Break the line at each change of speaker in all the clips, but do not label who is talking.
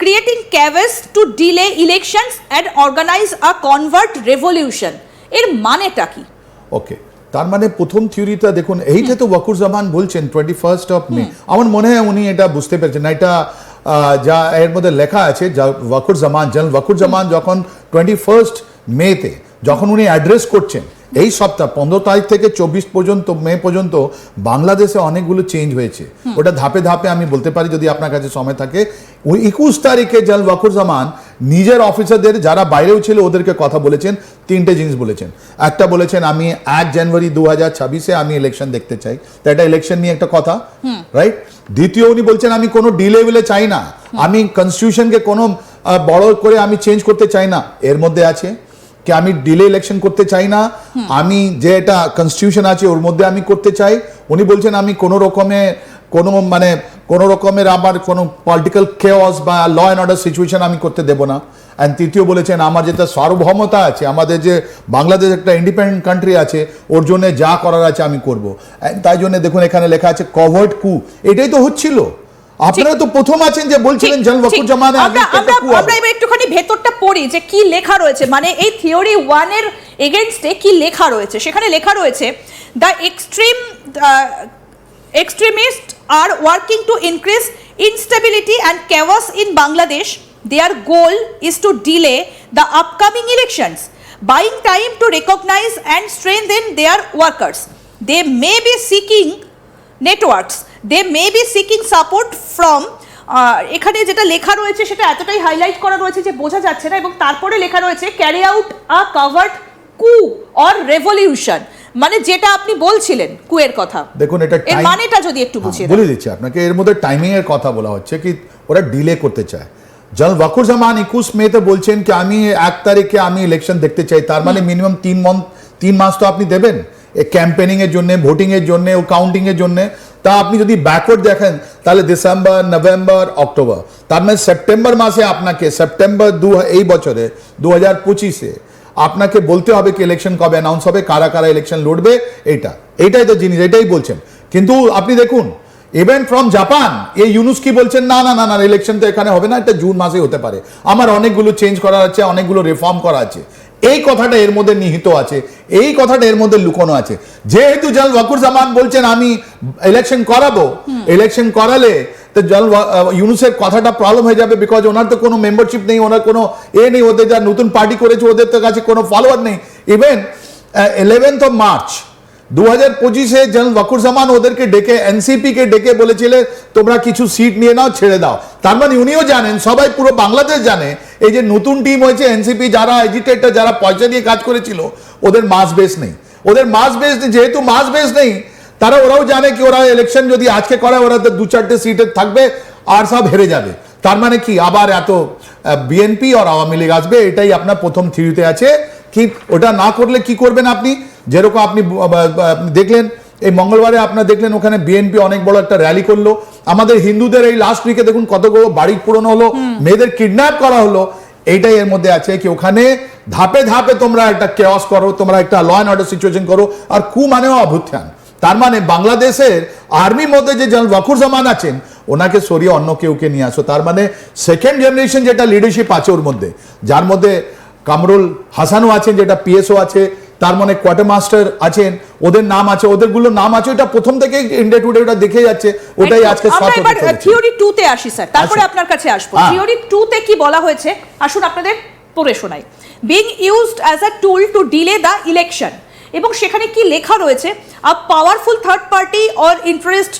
creating chaos to delay elections and organise a convert revolution এর মানেটা কি?
ওকে তার মানে প্রথম থিওরিটা দেখুন এইটা তো ওয়াকুর জামান বলছেন টোয়েন্টি ফার্স্ট অফ মে আমার মনে হয় উনি এটা বুঝতে পেরেছেন। না এটা যা এর মধ্যে লেখা আছে যা ওয়াকুর জামান জেনারেল ওয়াকুর জামান যখন টোয়েন্টি ফার্স্ট মেতে যখন উনি অ্যাড্রেস করছেন এই সপ্তাহ পনেরো তারিখ থেকে চব্বিশ পর্যন্ত মে পর্যন্ত বাংলাদেশে অনেকগুলো চেঞ্জ হয়েছে। ওটা ধাপে ধাপে আমি বলতে পারি যদি আপনার কাছে সময় থাকে। ওই একুশ তারিখে জেনারেল ওয়াকুর জামান নিজের অফিসারদের যারা বাইরেও ছিল ওদেরকে কথা বলেছেন তিনটে জিনিস বলেছেন। একটা বলেছেন আমি এক জানুয়ারি দু হাজার ছাব্বিশে আমি ইলেকশন দেখতে চাই। তো এটা ইলেকশন নিয়ে একটা কথা রাইট দ্বিতীয় উনি বলছেন আমি কোনো ডিলে বিলে চাই না। আমি কনস্টিটিউশনকে কোনো বড় করে আমি চেঞ্জ করতে চাই না। এর মধ্যে আছে কি আমি ডিলে ইলেকশন করতে চাই না আমি যে এটা কনস্টিটিউশন আছে ওর মধ্যে আমি করতে চাই। উনি বলছেন আমি কোনো রকমে কোনো মানে কোনো রকমের আমার কোনো পলিটিক্যাল কেওয়াস বা ল অ্যান্ড অর্ডার সিচুয়েশন আমি করতে দেবো না। অ্যান্ড তৃতীয় বলেছেন আমার যেটা সার্বভৌমতা আছে আমাদের যে বাংলাদেশ একটা ইন্ডিপেন্ডেন্ট কান্ট্রি আছে ওর জন্য যা করার আছে আমি করব। তাই জন্য দেখুন এখানে লেখা আছে কভার্ড কু এটাই তো হচ্ছিল। আপনারা তো প্রথম আছেন যে বলছিলেন
ঠিক,
ওয়াকুর
ঠিক। আমরা এবার একটুখানি ভেতরটা পড়ি যে কি লেখা রয়েছে। মানে এই থিওরি ওয়ানের এগেনস্টে কি লেখা রয়েছে? সেখানে লেখা রয়েছে the extreme extremist are working to increase instability and chaos in Bangladesh their goal is to delay the upcoming elections buying time to recognise and strengthen their workers they may be seeking networks they may be seeking support from এখানে যেটা লেখা রয়েছে সেটা এতটাই highlight করা রয়েছে যে বোঝা যাচ্ছে না এবং তারপরে লেখা রয়েছে carry out a covered coup or revolution মানে যেটা আপনি বলছিলেন কুয়ের কথা।
দেখুন এটা
এর মানেটা যদি একটু বুঝিয়ে
হ্যাঁ,
দেন।
বলে দিচ্ছি আপনাকে এর মধ্যে টাইমিং এর কথা বলা হচ্ছে কি ওরা ডিলে করতে চায়। জল ওয়াকুর জামান একুশ মেতে বলছেন কি আমি এক তারিখে আমি ইলেকশন দেখতে চাই তার মানে মিনিমাম তিন মন্থ তিন মাস তো আপনি দেবেন। এই ক্যাম্পেনিং এর জন্য ভোটিং এর জন্য, ও কাউন্টিং এর জন্য, তা আপনি যদি ব্যাকওয়ার্ড দেখেন, তাহলে ডিসেম্বর নভেম্বর অক্টোবর তার মানে সেপ্টেম্বর মাসে আপনাকে সেপ্টেম্বর দু, এই বছরে দু হাজার পঁচিশে, আপনাকে বলতে হবে কি ইলেকশন কবে অ্যানাউন্স হবে, কারা কারা ইলেকশন লড়বে এটা এইটাই তো জিনিস এটাই বলছেন। কিন্তু আপনি দেখুন ইভেন ফ্রম জাপান এই ইউনুস কি বলছেন, না না না না ইলেকশন তো এখানে হবে না, এটা জুন মাসে হতে পারে। আমার অনেকগুলো চেঞ্জ করা আছে, অনেকগুলো রিফর্ম করা আছে। এই কথাটা এর মধ্যে নিহিত আছে এই কথাটা এর মধ্যে লুকোনো আছে। যেহেতু জল ওয়াকুর জামান বলছেন আমি ইলেকশন করাবো ইলেকশন করালে তো জল ইউনুসের কথাটা প্রবলেম হয়ে যাবে বিকজ ওনার তো কোনো মেম্বারশিপ নেই ওনার কোনো এ নেই ওদের যা নতুন পার্টি করেছে ওদের তো কাছে কোনো ফলোয়ার নেই। ইভেন ইলেভেন্থ অফ মার্চ দু হাজার পঁচিশে জেনারেল ওয়াকুর জামান ওদেরকে ডেকে এনসিপি কে ডেকে বলেছিলেন তোমরা কিছু সিট নিয়ে নাও, ছেড়ে দাও। তার মানে উনিও জানেন, সবাই পুরো বাংলাদেশ জানে, এই যে নতুন টিম হয়েছে, এনসিপি যারা এজিটেটর যারা পয়সা দিয়ে কাজ করেছিল, ওদের মাস বেস নেই। ওদের মাস বেস যেহেতু মাস বেস নেই, তারা ওরাও জানে কি, ওরা ইলেকশন যদি আজকে করে, ওরা তো দু চারটে সিটে থাকবে, আর সব হেরে যাবে। তার মানে কি, আবার এত বিএনপি আর আওয়ামী লীগ আসবে, এটাই আপনার প্রথম থিওরিতে আছে। কি, ওটা না করলে কি করবেন আপনি? যেরকম আপনি দেখলেন এই মঙ্গলবারে আপনার দেখলেন ওখানে বিএনপি অনেক বড় একটা র্যালি করল। আমাদের হিন্দুদের এই লাস্ট উইকে দেখুন কতগুলো বাড়ি পুরনো হলো মেয়েদের কিডন্যাপ করা হলো। এইটাই এর মধ্যে আছে কি ওখানে ধাপে ধাপে তোমরা একটা কেওয়াস করো তোমরা একটা ল অ্যান্ড অর্ডার সিচুয়েশন করো আর কু মানেও অভ্যুত্থান তার মানে বাংলাদেশের আর্মির মধ্যে যে জেনারেল ওয়াকুর জামান আছেন ওনাকে সরিয়ে অন্য কেউকে নিয়ে আসো। তার মানে সেকেন্ড জেনারেশন যেটা লিডারশিপ আছে ওর মধ্যে যার মধ্যে কামরুল হাসানও আছেন যেটা পিএসও আছে তার মানে কোয়ার্টার মাস্টার আছেন ওদের নাম আছে ওদেরগুলো নাম আছে ওটা প্রথম থেকে ইন্ডিয়া টুডে ওটা দেখে যাচ্ছে ওটাই আজকে
আমরা এবার থিওরি টু তে আসি স্যার তারপরে
আচ্ছা।
আপনার কাছে আসব।
হ্যাঁ।
থিওরি টু তে কি বলা হয়েছে? আসুন আপনাদের পড়ে শোনাই। Being used as a tool to delay the election এবং সেখানে কি লেখা রয়েছে? A powerful third party or interest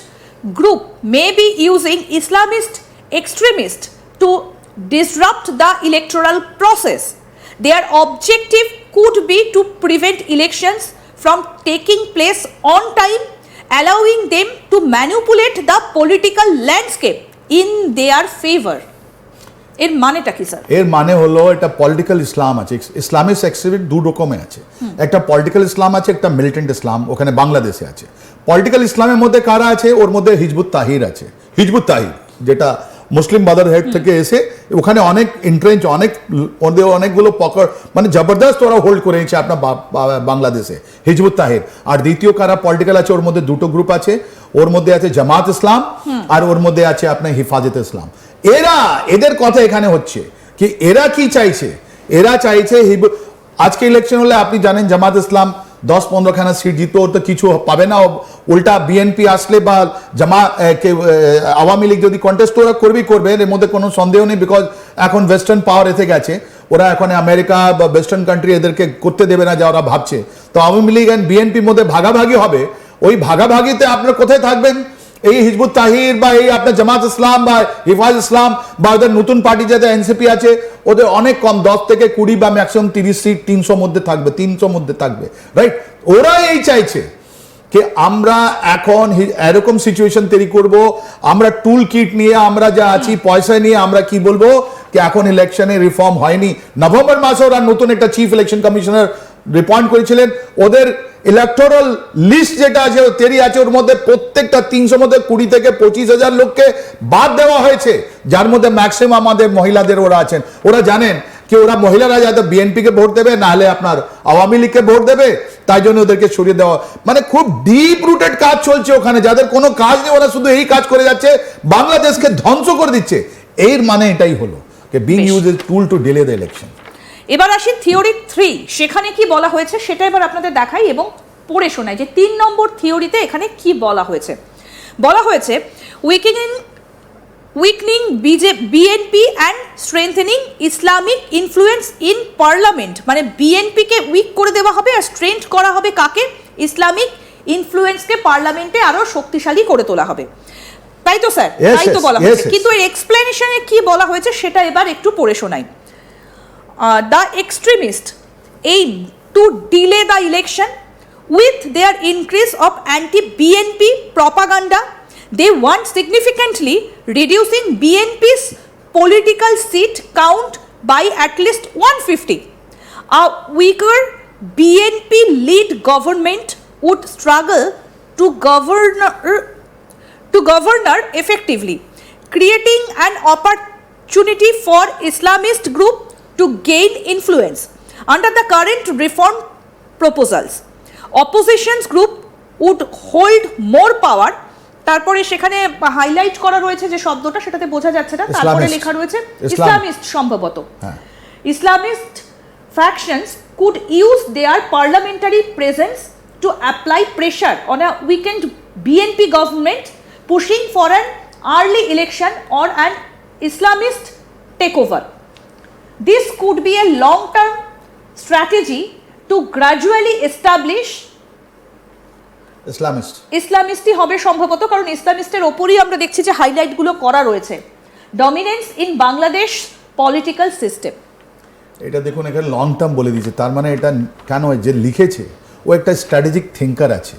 group may be using Islamist extremist to disrupt the electoral process. Their objective could be to prevent elections from taking place on time, allowing them to manipulate the political landscape in their favor. এর মানেটা কি sir?
এর মানে হলো এটা political ইসলাম আছে। Islamic extremist দু রকমের আছে। একটা পলিটিক্যাল ইসলাম আছে একটা মিলিটেন্ট ইসলাম ওখানে বাংলাদেশে আছে। পলিটিক্যাল ইসলামের মধ্যে কারা আছে? ওর মধ্যে হিজবুত তাহির আছে। হিজবুত তাহির যেটা মুসলিম হেড থেকে এসে ওখানে অনেক ইন্ট্রেঞ্চ অনেক ওদের অনেকগুলো পকড় মানে জবরদস্ত ওরা হোল্ড করে নিয়েছে আপনার বাংলাদেশে হিজবুত তাহির। আর দ্বিতীয় কারা পলিটিক্যাল আছে ওর মধ্যে দুটো গ্রুপ আছে। ওর মধ্যে আছে জামাত ইসলাম আর ওর মধ্যে আছে আপনার হিফাজত ইসলাম। এরা এদের কথা এখানে হচ্ছে কি এরা কি চাইছে? এরা চাইছে আজকে ইলেকশন হলে আপনি জানেন জামাত ইসলাম দশ পনেরোখানা সিট জিত ওর তো কিছু পাবে না। উল্টা বিএনপি আসলে বা জামা আওয়ামী লীগ যদি কন্টেস্ট ওরা করবেই করবে, এর মধ্যে কোনো সন্দেহ নেই বিকজ এখন ওয়েস্টার্ন পাওয়ার এসে গেছে। ওরা এখন আমেরিকা বা ওয়েস্টার্ন কান্ট্রি এদেরকে করতে দেবে না যা ওরা ভাবছে। তো আওয়ামী লীগ অ্যান্ড বিএনপির মধ্যে ভাগাভাগি হবে। ওই ভাগাভাগিতে আপনারা কোথায় থাকবেন? এই হিজবুত তাহির বা এই আপনার জামাত ইসলাম বা হিফাজ ইসলাম বা ওদের নতুন পার্টি যাতে এনসিপি আছে ওদের অনেক কম দশ থেকে কুড়ি বা ম্যাক্সিমাম তিরিশ সিট তিনশো মধ্যে থাকবে তিনশো মধ্যে থাকবে রাইট ওরা এই চাইছে যে আমরা এখন এরকম সিচুয়েশন তৈরি করব আমরা টুল কিট নিয়ে আমরা যা আছি পয়সা নিয়ে আমরা কি বলব যে এখন ইলেকশনে রিফর্ম হয়নি। নভেম্বর মাসে ওরা নতুন একটা চিফ ইলেকশন কমিশনার রিপয়েন্ট করেছিলেন। ওদের ইলেকটোরাল লিস্ট যেটা আছে তৈরি আছে, ওর মধ্যে প্রত্যেকটা তিনশো মধ্যে কুড়ি থেকে পঁচিশ হাজার লোককে বাদ দেওয়া হয়েছে, যার মধ্যে ম্যাক্সিমাম আমাদের মহিলাদের ওরা আছেন। ওরা জানেন কি, ওরা মহিলারা যাতে বিএনপিকে ভোট দেবে নাহলে আপনার আওয়ামী লীগকে ভোট দেবে, তাই জন্য ওদেরকে সরিয়ে দেওয়া। মানে খুব ডিপ রুটেড কাজ চলছে ওখানে, যাদের কোনো কাজ নেই, ওরা শুধু এই কাজ করে যাচ্ছে, বাংলাদেশকে ধ্বংস করে দিচ্ছে। এর মানে এটাই হলো being. Use is tool to delay the election
এবার আসি থিওরি থ্রি। সেখানে কি বলা হয়েছে সেটা এবার আপনাদের দেখাই এবং পড়ে শোনাই যে তিন নম্বর থিওরিতে এখানে কি বলা হয়েছে। বলা হয়েছে weaking in weakening BJ BNP and strengthening Islamic influence in parliament মানে বিএনপিকে উইক করে দেওয়া হবে আর স্ট্রেংথ করা হবে কাকে? ইসলামিক ইনফ্লুয়েন্সকে পার্লামেন্টে আরও শক্তিশালী করে তোলা হবে। তাই তো স্যার? তাই তো বলা হয়েছে। কিন্তু এর এক্সপ্লেনেশনে কি বলা হয়েছে সেটা এবার একটু পড়ে শোনাই। uh, Uh, the extremists aim to delay the election with their increase of anti-BNP propaganda. They want significantly reducing BNP's political seat count by at least 150. A weaker BNP-led government would struggle to govern to governor effectively, creating an opportunity for Islamist group to gain influence. Under the current reform proposals, oppositions group would hold more power. তারপরে সেখানে highlight করা রয়েছে যে শব্দটা সেটাতে বোঝা যাচ্ছে না তারপরে. লেখা রয়েছে. ইসলামিস্ট সম্ভবত
হ্যাঁ।
Islamist factions could use their parliamentary presence to apply pressure on a weakened BNP government, pushing for an early election or an Islamist takeover. This could be a long term strategy to gradually establish
Islamist
ইসলামিস্টই হবে সম্ভবত কারণ ইসলামিস্টের ওপরই আমরা দেখছি যে হাইলাইটগুলো করা রয়েছে। Dominance in Bangladesh political system
এটা দেখুন এখানে লং টার্ম বলে দিয়েছে। তার মানে এটা কেন যে লিখেছে ও একটা স্ট্র্যাটেজিক থিঙ্কার আছে।